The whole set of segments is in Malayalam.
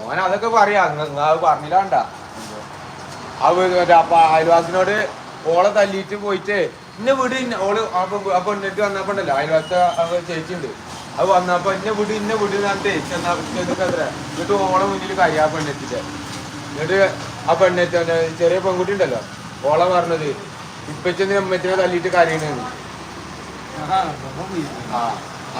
ഓൻ അതൊക്കെ പറയാ. അത് പറഞ്ഞില്ലാണ്ട അത് മറ്റേ അപ്പ അയൽവാസിനോട് ഓളെ തല്ലിയിട്ട് പോയിട്ട് ഇന്നെ വീട് ഓൾ അപ്പൊ അപ്പൊ എന്നിട്ട് വന്നപ്പോ ഉണ്ടല്ലോ അയൽവാസ ചേച്ചിണ്ട് അത് വന്നപ്പോ ഇന്നെ വീട് ഇന്നെ വീട് എന്നിട്ട് ചെന്നാ ചെന്നിട്ട് അത്ര. എന്നിട്ട് ഓളെ മുന്നിൽ കഴിയാ പെണ്ണെത്തിട്ട്. എന്നിട്ട് ആ പെണ്ണെത്തി ചെറിയ പെൺകുട്ടി ഉണ്ടല്ലോ ഓളെ പറഞ്ഞത് ഇപ്പച്ചെന്ന് അമ്മച്ചിനെ തല്ലിയിട്ട് കരയണെന്ന്. ആ.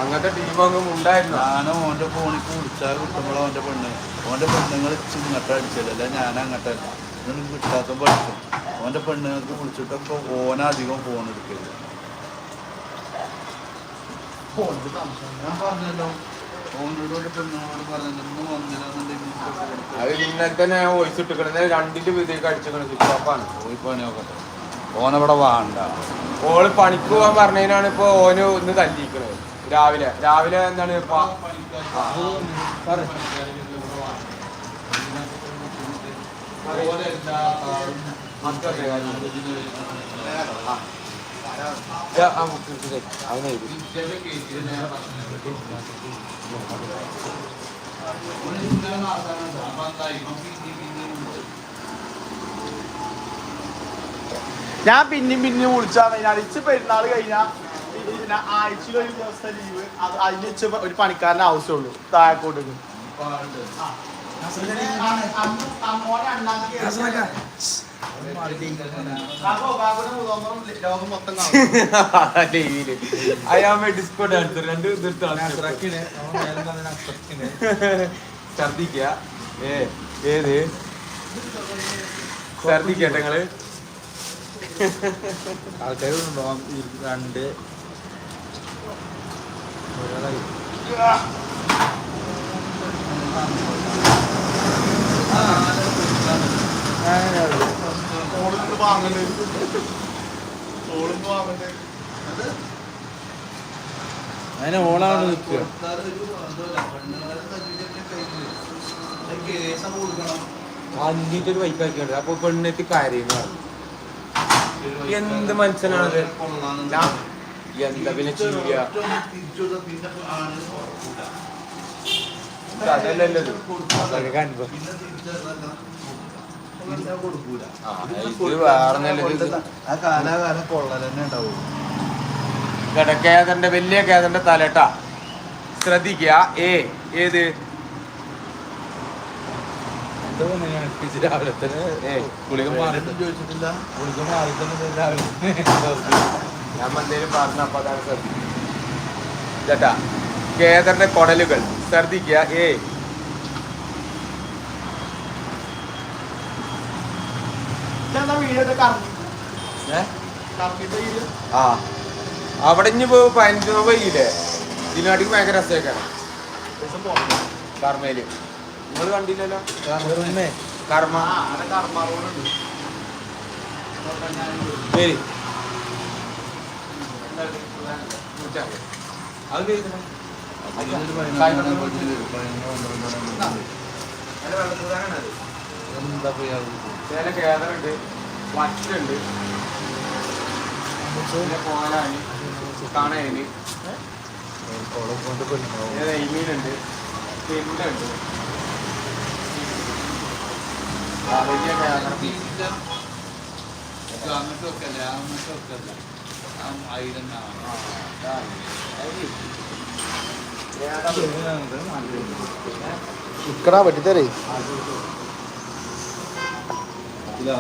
അങ്ങനത്തെ ടീമൊന്നും ഉണ്ടായിരുന്നു ഞാനും ഓന്റെ ഫോണിക്ക് വിളിച്ചാൽ കിട്ടുമ്പോഴോ ഓന്റെ പെണ്ണ്. ഓന്റെ പെണ്ണുങ്ങൾ ഇങ്ങോട്ട് അടിച്ചതല്ല? ഞാൻ അങ്ങോട്ടല്ല. ഇതൊന്നും കിട്ടാത്ത പഠിക്കും ഓന്റെ പെണ്ണുങ്ങൾക്ക് വിളിച്ചിട്ടൊക്കെ ഓനധികം ഫോൺ എടുക്കരുത് ഞാൻ പറഞ്ഞല്ലോ. ഓനോട് ഓന്റെ പെണ്ണുങ്ങളോട് പറഞ്ഞല്ലോ. ഇന്ന് വന്നില്ലാന്നുണ്ടെങ്കിൽ അത് ഇന്നലെ തന്നെ ഞാൻ വോയിസ് ഇട്ടിക്കണത് രണ്ടിന്റെ വിധേക്ക് അടിച്ചിക്കണ സ്വിച്ച് പോയി പണി നോക്കട്ടെ. ഓനവിടെ വേണ്ട. ഓൾ പണിക്ക് പോകാൻ പറഞ്ഞതിനാണ് ഇപ്പൊ ഓന് ഇന്ന് തല്ലിക്കണത് രാവിലെ. രാവിലെ എന്താണ് ഞാൻ പിന്നെയും പിന്നെയും വിളിച്ചാണ് അടിച്ച് പെരുന്നാൾ കഴിഞ്ഞാൽ പിന്നെ ആഴ്ചയിൽ ഒരു ദിവസത്തെ ലീവ് അത് അതിന് വെച്ച് ഒരു പണിക്കാരന്റെ ആവശ്യമുള്ളൂ. താഴെക്കോട്ട് അയാമേ ഡിസ്കോ ഡാൻസർ രണ്ട് ഛർദിക്ക. ഏ ഏത്? ഛർദിക്കട്ടെ നിങ്ങൾ? ആൾക്കാർ രണ്ട് വാങ്ങൽ അതിനെ ഓളാണ് നിൽക്കുക അഞ്ചിട്ടൊരു ബൈക്ക് ആക്കിയുണ്ട് അപ്പൊ പെണ്ണെത്തി കാര്യങ്ങൾ എന്ത് മനുഷ്യനാണത്? എന്താ പിന്നെ ചെയ്യുക അതല്ലല്ലോ കേതന്റെ വലിയ കേതന്റെ തലട്ട ശ്രദ്ധിക്കുക ഏ ഏത് രാവിലെ തന്നെ ഗുളിക മാറി ചോദിച്ചിട്ടില്ല ഗുളിക മാറി തന്നെ രാവിലെ ഞാൻ എന്തേലും പറഞ്ഞപ്പോ അതാണ് ശ്രദ്ധിക്കുക. ചേട്ടാ കേദറിന്റെ കൊടലുകൾ. ശ്രദ്ധിക്കുക ഏ. ആ. അവിടെ ഇനി പോ പതിനഞ്ച് രൂപ ഇല്ലേ ഇതിനാട്ടിക്ക് ഭയങ്കര രസമൊക്കെയാണ് കർമ്മയിൽ നിങ്ങൾ കണ്ടില്ലല്ലോ? കർമ്മ. ശരി. അത് വെള്ളത്തൂരാനാണത്. എന്താ പോയാ ചില കേദറുണ്ട് വറ്റുണ്ട് പിന്നെ പോലാന് കാണാന് ഓളെ കൊണ്ട് പെണ്ണുണ്ടാവും നെയ്മീനുണ്ട് പെരുന്നുണ്ട് ആ വലിയ കേദർ അതിലെന്നാ ഇക്കടാ പറ്റിത്തരേ ഇല്ല